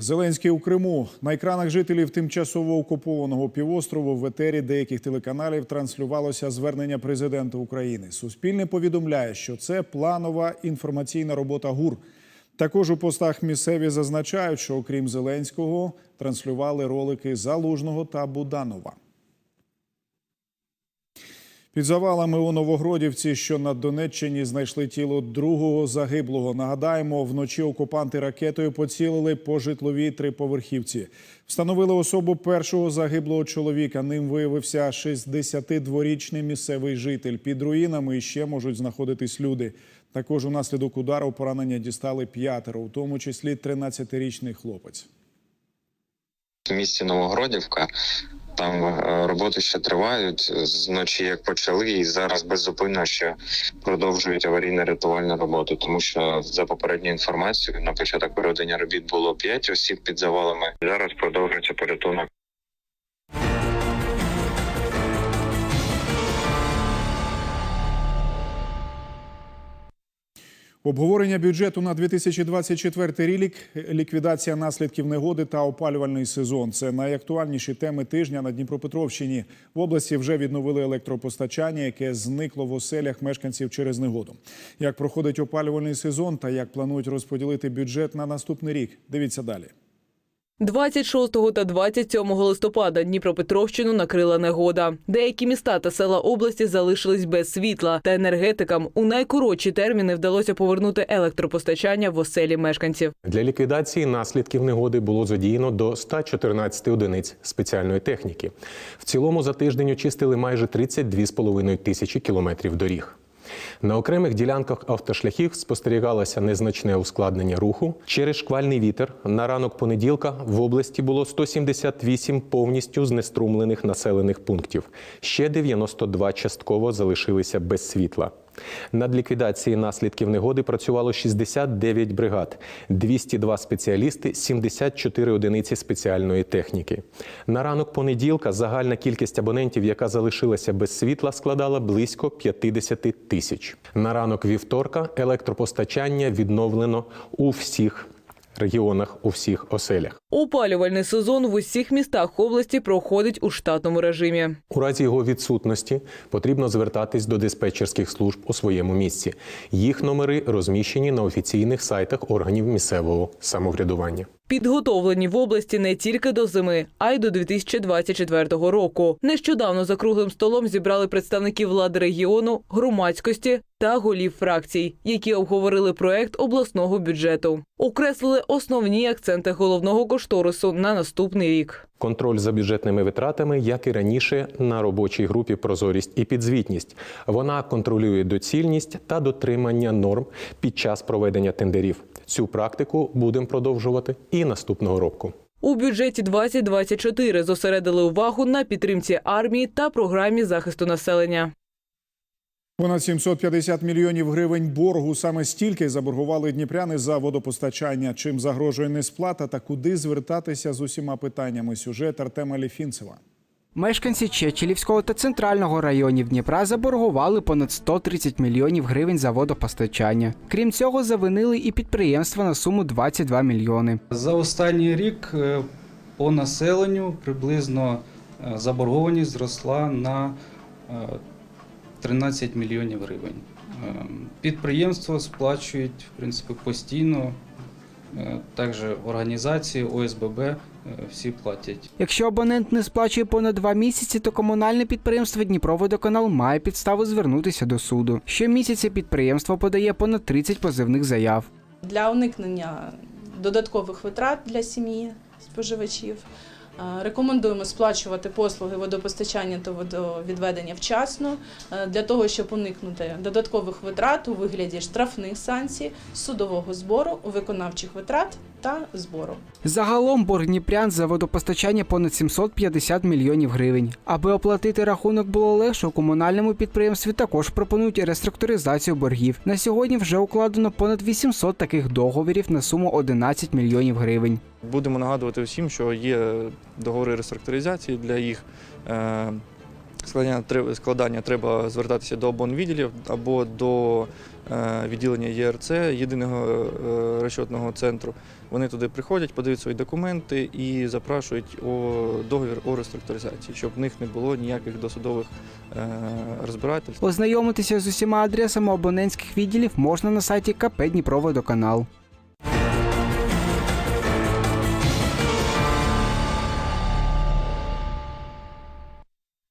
Зеленський у Криму на екранах жителів тимчасово окупованого півострову в етері деяких телеканалів транслювалося звернення президента України. Суспільне повідомляє, що це планова інформаційна робота ГУР. Також у постах місцеві зазначають, що окрім Зеленського транслювали ролики Залужного та Буданова. Під завалами у Новогродівці, що на Донеччині, знайшли тіло другого загиблого. Нагадаємо, вночі окупанти ракетою поцілили по житловій триповерхівці. Встановили особу першого загиблого чоловіка. Ним виявився 62-річний місцевий житель. Під руїнами ще можуть знаходитись люди. Також унаслідок удару поранення дістали п'ятеро, у тому числі 13-річний хлопець. В місті Новогродівка. Там е, роботи ще тривають зночі, як почали, і зараз беззупинно ще продовжують аварійно-рятувальну роботу. Тому що за попередньою інформацією на початок проведення робіт було 5 осіб під завалами. Зараз продовжується порятунок. Обговорення бюджету на 2024 рік, ліквідація наслідків негоди та опалювальний сезон. Це найактуальніші теми тижня на Дніпропетровщині. В області вже відновили електропостачання, яке зникло в оселях мешканців через негоду. Як проходить опалювальний сезон та як планують розподілити бюджет на наступний рік? Дивіться далі. 26 та 27 листопада Дніпропетровщину накрила негода. Деякі міста та села області залишились без світла, та енергетикам у найкоротші терміни вдалося повернути електропостачання в оселі мешканців. Для ліквідації наслідків негоди було задіяно до 114 одиниць спеціальної техніки. В цілому за тиждень очистили майже 32,5 тисячі кілометрів доріг. На окремих ділянках автошляхів спостерігалося незначне ускладнення руху. Через шквальний вітер на ранок понеділка в області було 178 повністю знеструмлених населених пунктів. Ще 92 частково залишилися без світла. Над ліквідацією наслідків негоди працювало 69 бригад, 202 спеціалісти, 74 одиниці спеціальної техніки. На ранок понеділка загальна кількість абонентів, яка залишилася без світла, складала близько 50 тисяч. На ранок вівторка електропостачання відновлено у всіх регіонах, у всіх оселях. Опалювальний сезон в усіх містах області проходить у штатному режимі. У разі його відсутності потрібно звертатись до диспетчерських служб у своєму місці. Їх номери розміщені на офіційних сайтах органів місцевого самоврядування. Підготовлені в області не тільки до зими, а й до 2024 року. Нещодавно за круглим столом зібрали представників влади регіону, громадськості та голів фракцій, які обговорили проект обласного бюджету. Окреслили основні акценти головного кошторису на наступний рік. Контроль за бюджетними витратами, як і раніше, на робочій групі прозорість і підзвітність. Вона контролює доцільність та дотримання норм під час проведення тендерів. Цю практику будемо продовжувати і наступного року. У бюджеті 2024 зосередили увагу на підтримці армії та програмі захисту населення. Понад 750 мільйонів гривень боргу саме стільки заборгували дніпряни за водопостачання. Чим загрожує несплата та куди звертатися з усіма питаннями? Сюжет Артема Ліфінцева. Мешканці Чечелівського та центрального районів Дніпра заборгували понад 130 мільйонів гривень за водопостачання. Крім цього, завинили і підприємства на суму 22 мільйони. За останній рік е, по населенню приблизно е, заборгованість зросла на е, 13 мільйонів гривень. Е, Підприємства сплачують в принципі постійно. е, Також організації ОСББ е, всі платять. Якщо абонент не сплачує понад два місяці, то комунальне підприємство Дніпроводоканал має підставу звернутися до суду. Щомісяця підприємство подає понад 30 позивних заяв. для уникнення додаткових витрат для сім'ї споживачів. Рекомендуємо сплачувати послуги водопостачання та водовідведення вчасно е, для того, щоб уникнути додаткових витрат у вигляді штрафних санкцій, судового збору, виконавчих витрат та збору. Загалом борг Дніпрян за водопостачання понад 750 мільйонів гривень. Аби оплатити рахунок було легше, у комунальному підприємстві також пропонують реструктуризацію боргів. На сьогодні вже укладено понад 800 таких договорів на суму 11 мільйонів гривень. Будемо нагадувати всім, що є договори реструктуризації для їх е, складання складання треба звертатися до обонвідділів або до відділення ЄРЦ, єдиного е, розчетного центру. Вони туди приходять, подають свої документи і запрашують о договір о реструктуризації, щоб в них не було ніяких досудових е, розбирательств. Ознайомитися з усіма адресами абонентських відділів можна на сайті КП Дніпроводоканал.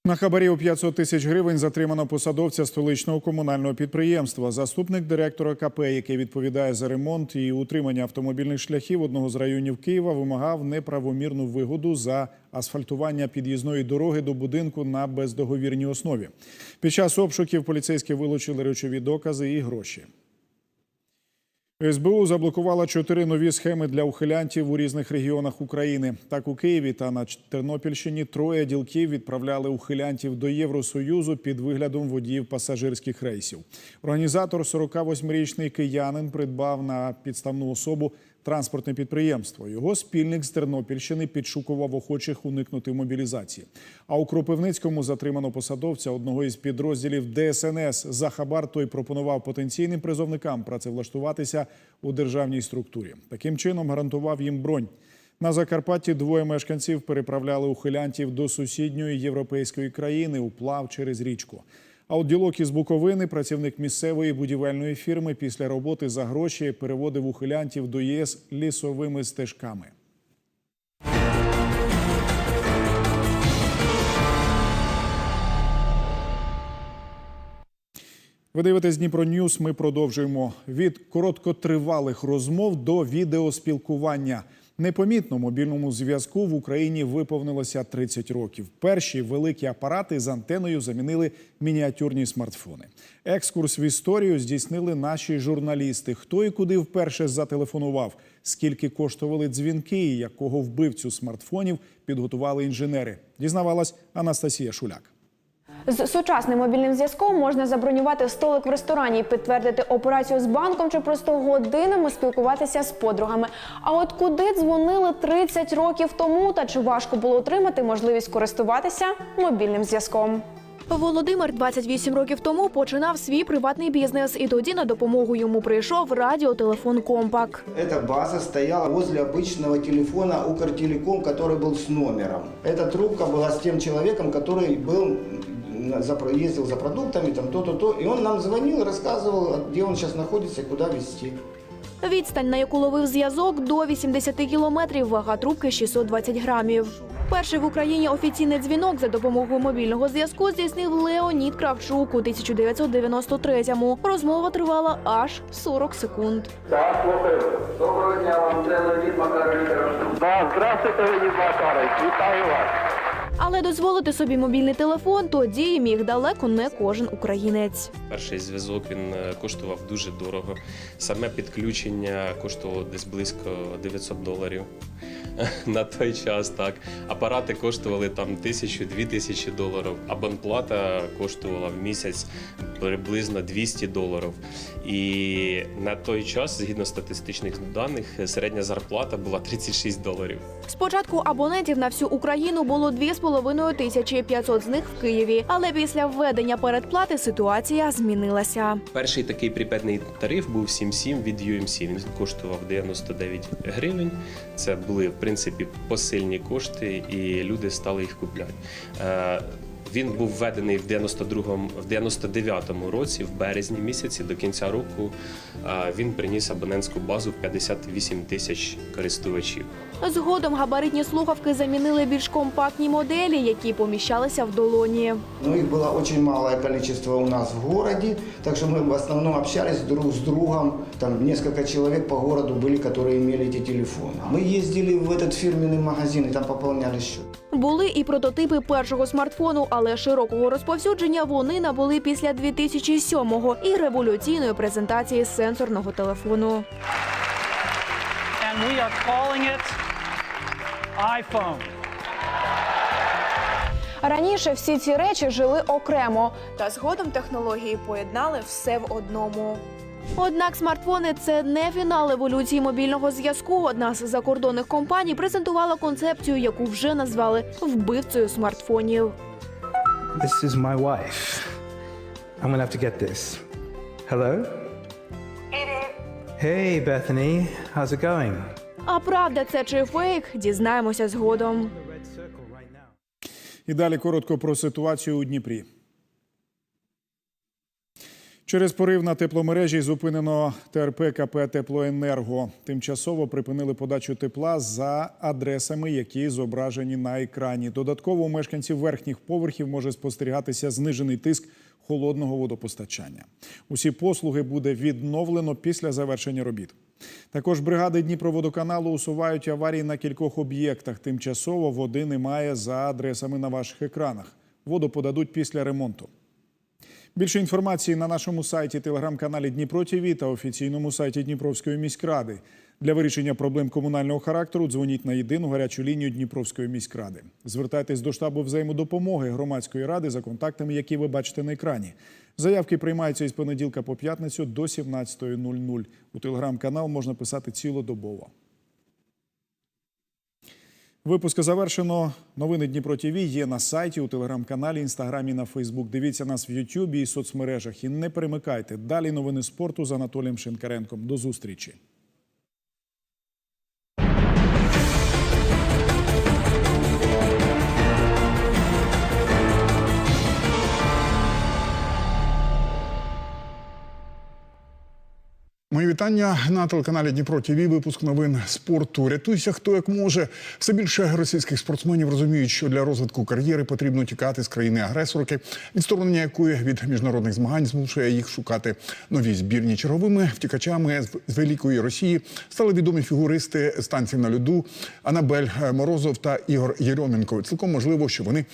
На хабарі у 500 тисяч гривень затримано посадовця столичного комунального підприємства. Заступник директора КП, який відповідає за ремонт і утримання автомобільних шляхів одного з районів Києва, вимагав неправомірну вигоду за асфальтування під'їзної дороги до будинку на бездоговірній основі. Під час обшуків поліцейські вилучили речові докази і гроші. СБУ заблокувала чотири нові схеми для ухилянтів у різних регіонах України. Так у Києві та на Тернопільщині троє ділків відправляли ухилянтів до Євросоюзу під виглядом водіїв пасажирських рейсів. Організатор, 48-річний киянин, придбав на підставну особу транспортне підприємство. Його спільник з Тернопільщини підшукував охочих уникнути мобілізації. А у Кропивницькому затримано посадовця одного із підрозділів ДСНС. За хабар той пропонував потенційним призовникам працевлаштуватися у державній структурі. Таким чином гарантував їм бронь. На Закарпатті двоє мешканців переправляли ухилянтів до сусідньої європейської країни уплав через річку. А от ділок із Буковини, працівник місцевої будівельної фірми, після роботи за гроші переводив ухилянтів до ЄС лісовими стежками. Ви дивитесь Дніпро Ньюс. Ми продовжуємо від короткотривалих розмов до відеоспілкування. Непомітно мобільному зв'язку в Україні виповнилося 30 років. Перші великі апарати з антеною замінили мініатюрні смартфони. Екскурс в історію здійснили наші журналісти. Хто і куди вперше зателефонував, скільки коштували дзвінки і якого вбивцю смартфонів підготували інженери. Дізнавалась Анастасія Шуляк. З сучасним мобільним зв'язком можна забронювати столик в ресторані, підтвердити операцію з банком чи просто годинами спілкуватися з подругами. А от куди дзвонили 30 років тому, та чи важко було отримати можливість користуватися мобільним зв'язком? Володимир 28 років тому починав свій приватний бізнес, і тоді на допомогу йому прийшов радіотелефон Компак. Эта база стояла возле обычного телефона Укртелеком, который был с номером. Эта трубка была с тем человеком, который был м, за, ездил за продуктами, там то-то, то. И он нам звонил, рассказывал, где он сейчас находится и куда везти. Відстань, на яку ловив зв'язок, до 80 кілометрів, вага трубки 620 грамів. Перший в Україні офіційний дзвінок за допомогою мобільного зв'язку здійснив Леонід Кравчук у 1993-му. Розмова тривала аж 40 секунд. Так, слухаю. Доброго дня вам, це Леонід Макарович. Так, здравствуйте, Леонід Макарович, вітаю вас. Але дозволити собі мобільний телефон тоді міг далеко не кожен українець. Перший зв'язок він е, коштував дуже дорого. Саме підключення коштувало десь близько 900 доларів на той час. Так апарати коштували там тисячу-дві тисячі доларів. Абонплата коштувала в місяць приблизно 200 доларів. І на той час, згідно статистичних даних, середня зарплата була 36 доларів. Спочатку абонентів на всю Україну було 2,5 тисячі 500 з них в Києві. Але після введення передплати ситуація змінилася. Перший такий припедний тариф був 7,7 від UMC. Він коштував 99 гривень. Це були принципі посильні кошти, і люди стали їх купляти. Е, Він був введений в 92-му, в 99-му році, в березні місяці до кінця року. е, Він приніс абонентську базу в 58 тисяч користувачів. Згодом габаритні слухавки замінили більш компактні моделі, які поміщалися в долоні. Но их было очень малое количество у нас в городе, так что мы в основном общались друг с другом. Там несколько человек по городу были, которые имели эти телефоны. Мы ездили в этот фирменный магазин и там пополняли счет. Були і прототипи першого смартфону, але широкого розповсюдження вони набули після 2007-го і революційної презентації сенсорного телефону. And we are calling it iPhone. Раніше всі ці речі жили окремо, та згодом технології поєднали все в одному. Однак смартфони це не фінал еволюції мобільного зв'язку. Одна з закордонних компаній презентувала концепцію, яку вже назвали вбивцею смартфонів. This is my wife. I'm gonna have to get this. Hello? Hey, Bethany. How's it going? А правда це чи фейк? Дізнаємося згодом. І далі коротко про ситуацію у Дніпрі. Через порив на тепломережі зупинено ТРП КП Теплоенерго. Тимчасово припинили подачу тепла за адресами, які зображені на екрані. Додатково у мешканців верхніх поверхів може спостерігатися знижений тиск холодного водопостачання. Усі послуги буде відновлено після завершення робіт. Також бригади Дніпроводоканалу усувають аварії на кількох об'єктах. Тимчасово води немає за адресами на ваших екранах. Воду подадуть після ремонту. Більше інформації на нашому сайті, телеграм-каналі Дніпро ТІВІ та офіційному сайті Дніпровської міськради. Для вирішення проблем комунального характеру дзвоніть на єдину гарячу лінію Дніпровської міськради. Звертайтесь до штабу взаємодопомоги громадської ради за контактами, які ви бачите на екрані. Заявки приймаються із понеділка по п'ятницю до 17.00. У телеграм-канал можна писати цілодобово. Випуск завершено. Новини Дніпро ТІВІ є на сайті, у телеграм-каналі, інстаграмі, на Фейсбук. Дивіться нас в Ютубі і соцмережах. І не перемикайте. Далі новини спорту з Анатолієм Шинкаренком. До зустрічі. Мої вітання на телеканалі Дніпро ТІВІ. Випуск новин спорту. Рятуйся, хто як може. Все більше російських спортсменів розуміють, що для розвитку кар'єри потрібно тікати з країни агресорки, відсторонення якої від міжнародних змагань змушує їх шукати нові збірні. Черговими втікачами з- великої Росії стали відомі фігуристи станцій на льоду Анабель Морозов та Ігор Єрьоменко. Цілком можливо, що вони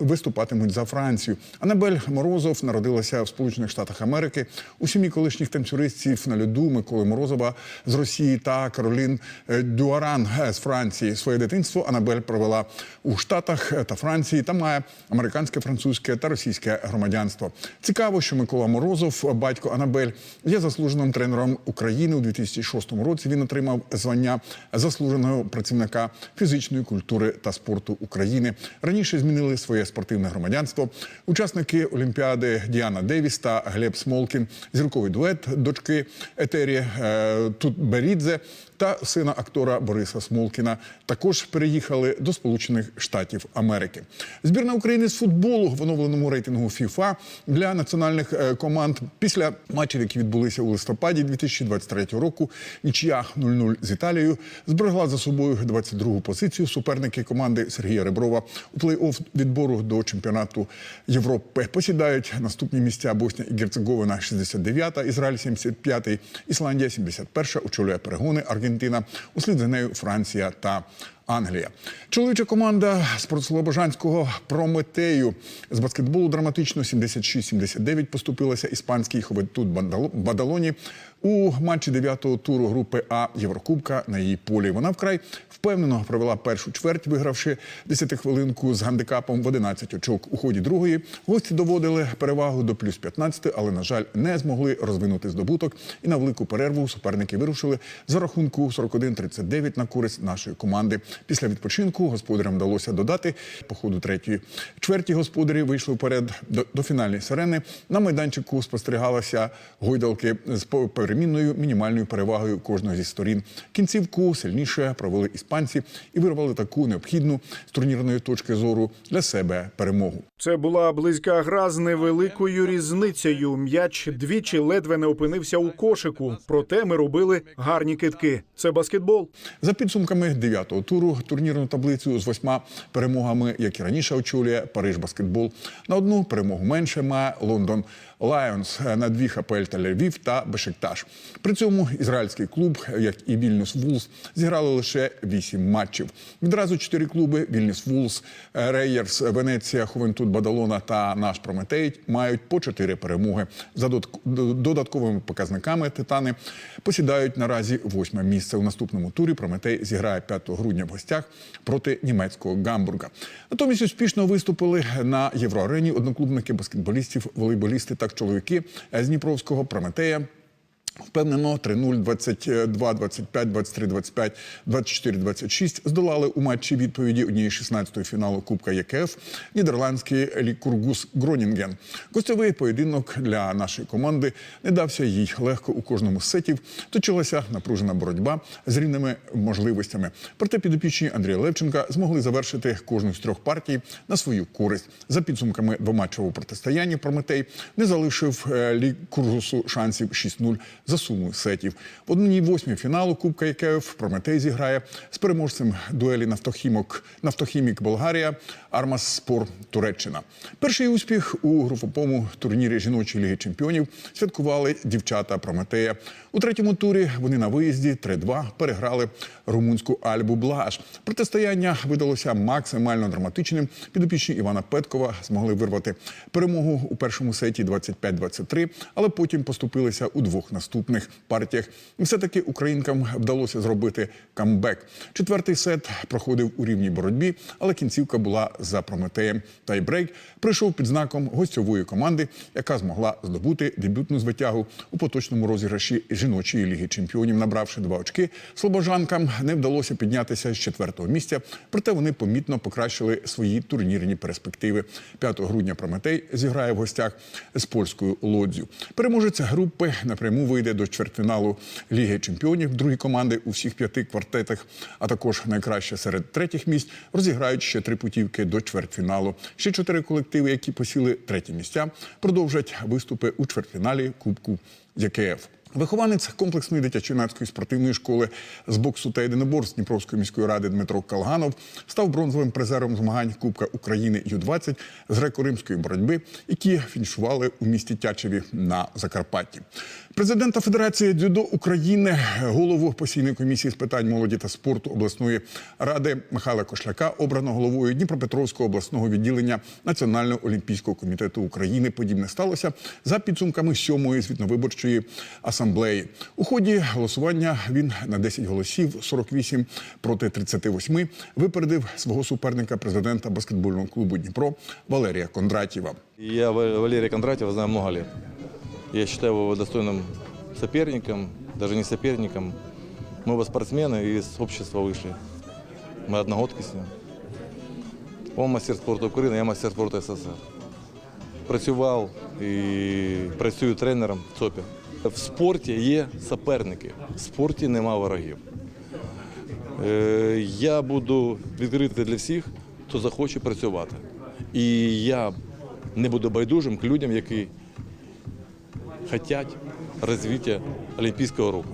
виступатимуть за Францію. Анабель Морозов народилася в Сполучених Штатах Америки у сім'ї колишніх танцюристів на льоду Миколи Морозова з Росії та Каролін е, Дюаран е, з Франції. Своє дитинство Анабель провела у Штатах е, та Франції та має американське, французьке та російське громадянство. Цікаво, що Микола Морозов, батько Анабель, є заслуженим тренером України у 2006 році. Він отримав звання заслуженого працівника фізичної культури та спорту України. Раніше змінили своє спортивне громадянство. Учасники Олімпіади Діана Девіс та Глеб Смолкін, зірковий дует дочки Етері тут Тутберідзе та сина актора Бориса Смолкіна також переїхали до Сполучених Штатів Америки. Збірна України з футболу в оновленому рейтингу FIFA для національних е, команд після матчів, які відбулися у листопаді 2023 року. Нічия 0-0 з Італією зберегла за собою 22-гу позицію. Суперники команди Сергія Реброва у плей-офф відбору до чемпіонату Європи посідають наступні місця Боснія і Герцеговина 69-та, Ізраїль 75-й, Ісландія 71-ша, очолює перегони Аргентина, услід за нею Франція та Англія. Чоловіча команда спортслобожанського Прометею з баскетболу драматично 76-79 поступилася іспанській Ховентут Бадалоні у матчі 9-го туру групи А Єврокубка на її полі. Вона вкрай впевнено провела першу чверть, вигравши 10-хвилинку з гандикапом в 11 очок. У ході другої гості доводили перевагу до плюс 15, але, на жаль, не змогли розвинути здобуток. І на велику перерву суперники вирушили за рахунку 41-39 на користь нашої команди. Після відпочинку господарям вдалося додати по ходу третьої чверті. Господарі вийшли вперед до, до фінальної сирени. На майданчику спостерігалися гойдалки з перемінною мінімальною перевагою кожної зі сторін. Кінцівку сильніше провели іспанці і вирвали таку необхідну з турнірної точки зору для себе перемогу. Це була близька гра з невеликою різницею. М'яч двічі ледве не опинився у кошику. Проте ми робили гарні китки. Це баскетбол. За підсумками дев'ятого туру турнірну таблицю з восьма перемогами, як і раніше очолює Париж баскетбол. На одну перемогу менше має Лондон Лайонс, на дві ХПЛ Тель-Авів та Бешикташ. При цьому ізраїльський клуб, як і Вільнюс Вулс, зіграли лише вісім матчів. Відразу чотири клуби: Вільнюс Вулс, Рейєрс, Венеція, Хувентут Бадалона та наш Прометей мають по чотири перемоги. За додатк- додатковими показниками титани посідають наразі восьме місце. У наступному турі Прометей зіграє 5 грудня в гостях проти німецького Гамбурга. Натомість успішно виступили на євроарені одноклубники баскетболістів, волейболісти та чоловіки з Дніпровського Прометея. Впевнено, 3-0, 22, 25, 23, 25, 24, 26 здолали у матчі відповіді однієї 16-ї фіналу Кубка ЄКФ нідерландський Лікургус Гронінген. Гостьовий поєдинок для нашої команди не дався їй легко у кожному з сетів. Точилася напружена боротьба з рівними можливостями. Проте підопічні Андрія Левченка змогли завершити кожну з трьох партій на свою користь. За підсумками двоматчевого протистояння Прометей не залишив е, Лікургусу шансів 6-0 за сумою сетів. В одній восьмій фіналу Кубка ЄКФ Прометей зіграє з переможцем дуелі Нафтохімок Нафтохімік Болгарія Армас Спор Туреччина. Перший успіх у груповому турнірі жіночої ліги чемпіонів святкували дівчата Прометея. У третьому турі вони на виїзді 3-2 переграли румунську Альбу Блаш. Протистояння видалося максимально драматичним. Підопічні Івана Петкова змогли вирвати перемогу у першому сеті 25-23, але потім поступилися у двох наступних партіях. І все-таки українкам вдалося зробити камбек. Четвертий сет проходив у рівній боротьбі, але кінцівка була за Прометеєм. Тайбрейк прийшов під знаком гостьової команди, яка змогла здобути дебютну звитягу у поточному розіграші жіночої ліги чемпіонів, набравши два очки. Слобожанкам не вдалося піднятися з четвертого місця, проте вони помітно покращили свої турнірні перспективи. 5 грудня Прометей зіграє в гостях з польською лодзю. Переможець групи напряму вийде до чвертьфіналу Ліги чемпіонів. Другі команди у всіх п'яти квартетах, а також найкраще серед третіх місць, розіграють ще три путівки до чвертьфіналу. Ще чотири колективи, які посіли треті місця, продовжать виступи у чвертьфіналі Кубку ЯКФ. Вихованець комплексної дитячо-юнацької спортивної школи з боксу та єдиноборств Дніпровської міської ради Дмитро Калганов став бронзовим призером змагань Кубка України Ю-20 з греко-римської боротьби, які фінішували у місті Тячеві на Закарпатті. Президента Федерації дзюдо України, голову постійної комісії з питань молоді та спорту обласної ради Михайла Кошляка обрано головою Дніпропетровського обласного відділення Національного олімпійського комітету України. Подібне сталося за підсумками сьомої звітновиборчої асамблеї У ході голосування він на 10 голосів 48 проти 38 випередив свого суперника президента баскетбольного клубу Дніпро Валерія Кондратєва. Я Ва- Валерия Кондратьева знаю много лет. Я считаю его достойным соперником, даже не соперником. Мы оба спортсмены из общества вышли. Мы одногодки с ним. Он мастер спорту України, я мастер спорту СССР. Працював і працюю тренером в ЦОПі. В спорті є суперники, в спорті нема ворогів. Е, Я буду відкритий для всіх, хто захоче працювати. І я не буду байдужим к людям, які хочуть розвиття Олімпійського руху.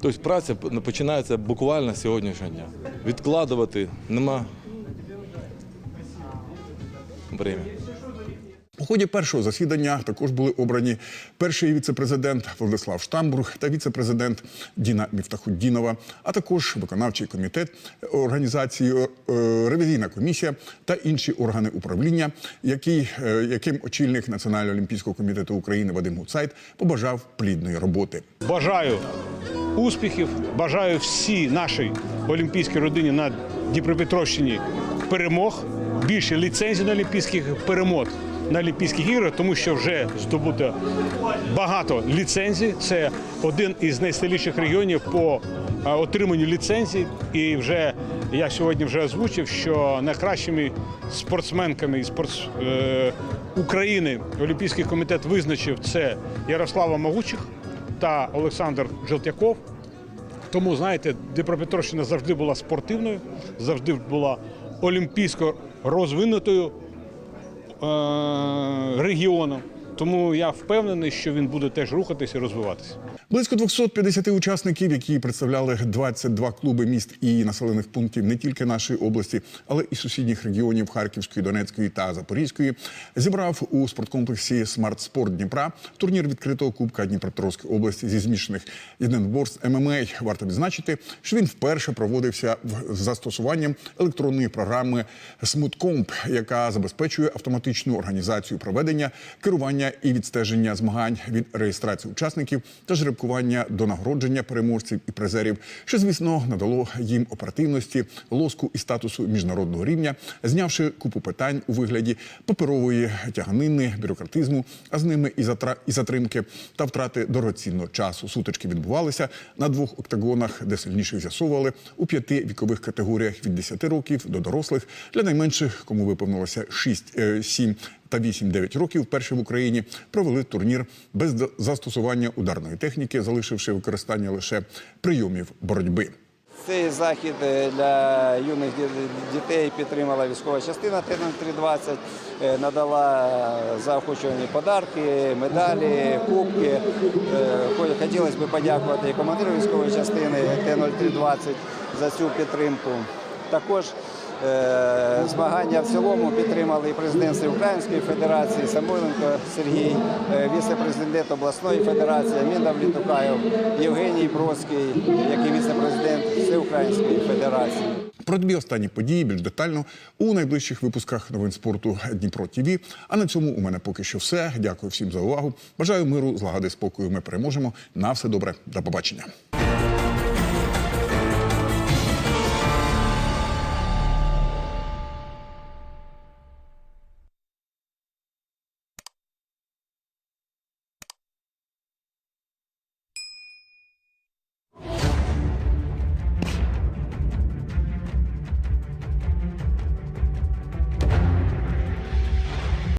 Тобто праця починається буквально з сьогоднішнього дня. Відкладувати нема времени. Ході першого засідання також були обрані перший віце-президент Владислав Штамбург та віце-президент Діна Міфтахуддінова, а також виконавчий комітет організації е, ревізійна комісія та інші органи управління, який, е, яким очільник Національного олімпійського комітету України Вадим Гуцайт побажав плідної роботи. Бажаю успіхів, бажаю всій нашій олімпійській родині на Дніпропетровщині перемог, більше ліцензій на олімпійських перемог на Олімпійських іграх, тому що вже здобуто багато ліцензій. Це один із найсильніших регіонів по отриманню ліцензій. І вже я сьогодні вже озвучив, що найкращими спортсменками і спортс е, України Олімпійський комітет визначив це Ярослава Могучих та Олександр Желтяков. Тому, знаєте, Дніпропетровщина завжди була спортивною, завжди була олімпійсько розвинутою регіоном. Тому я впевнений, що він буде теж рухатися і розвиватися. Близько 250 учасників, які представляли 22 клуби міст і населених пунктів не тільки нашої області, але і сусідніх регіонів Харківської, Донецької та Запорізької, зібрав у спорткомплексі Смарт Спорт Дніпра турнір відкритого кубка Дніпропетровської області зі змішаних єдиноборств ММА. Варто відзначити, що він вперше проводився з застосуванням електронної програми Смуткомп, яка забезпечує автоматичну організацію проведення, керування і відстеження змагань від реєстрації учасників та ж святкування до нагородження переможців і призерів, що звісно надало їм оперативності, лоску і статусу міжнародного рівня, знявши купу питань у вигляді паперової тяганини, бюрократизму, а з ними і і затримки та втрати дорогоцінного часу. Сутички відбувалися на двох октагонах, де сильніших з'ясовували у п'яти вікових категоріях від 10 років до дорослих. Для найменших, кому виповнилося 6, е, 7 та 8-9 років, вперше в Україні провели турнір без застосування ударної техніки, залишивши використання лише прийомів боротьби. Цей захід е, для юних дітей підтримала військова частина Т-0320, е, надала заохочувані подарки, медалі, кубки. Е, хо- Хотілося б подякувати і командиру військової частини Т-0320 за цю підтримку. Також змагання в цілому підтримали і президент Української Федерації Самойленко Сергій, е, віце-президент обласної федерації Аміндав Літукаєв, Євгеній Бродський, який віце-президент Всеукраїнської Федерації. Про дві останні події більш детально у найближчих випусках новин спорту Дніпро ТІВІ. А на цьому у мене поки що все. Дякую всім за увагу. Бажаю миру, злагоди, спокою. Ми переможемо. На все добре. До побачення.